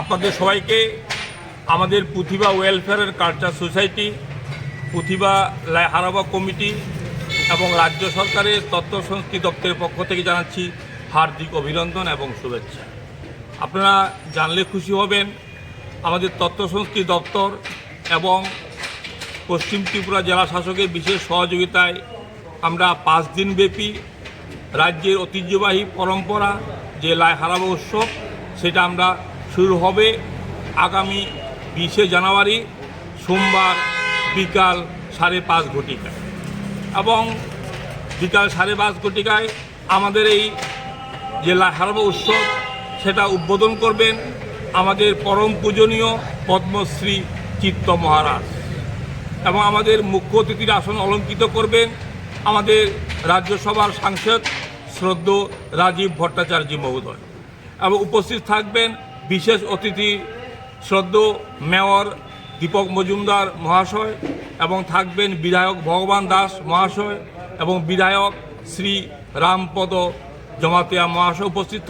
আপনাদের সবাইকে আমাদের প্রতিভা ওয়েলফেয়ারের কালচার সোসাইটি প্রতিভা হারাবা কমিটি এবং রাজ্য সরকারের তথ্য সংস্কৃতি দপ্তরের পক্ষ থেকে জানাচ্ছি হার্দিক অভিনন্দন এবং শুভেচ্ছা। আপনারা জানলে খুশি হবেন, আমাদের তথ্য সংস্কৃতি দপ্তর এবং পশ্চিম ত্রিপুরা জেলা শাসকের বিশেষ সহযোগিতায় আমরা পাঁচ দিনব্যাপী রাজ্যের ঐতিহ্যবাহী পরম্পরা যে লাই হারাবা উৎসব, সেটা আমরা শুরু হবে আগামী বিশে জানুয়ারি সোমবার বিকাল সাড়ে পাঁচ ঘটিকায়। এবং বিকাল সাড়ে পাঁচ ঘটিকায় আমাদের এই যে লাই হারাবা উৎসব, সেটা উদ্বোধন করবেন আমাদের পরম পূজনীয় পদ্মশ্রী চিত্ত মহারাজ। এবং আমাদের মুখ্য অতিথির আসন অলঙ্কিত করবেন আমাদের রাজ্যসভার সাংসদ শ্রদ্ধ রাজীব ভট্টাচার্য মহোদয়। এবং উপস্থিত থাকবেন বিশেষ অতিথি শ্রদ্ধ মেয়র দীপক মজুমদার মহাশয় এবং থাকবেন বিধায়ক ভগবান দাস মহাশয় এবং বিধায়ক শ্রী রামপদ জমাতিয়া মহাশয় উপস্থিত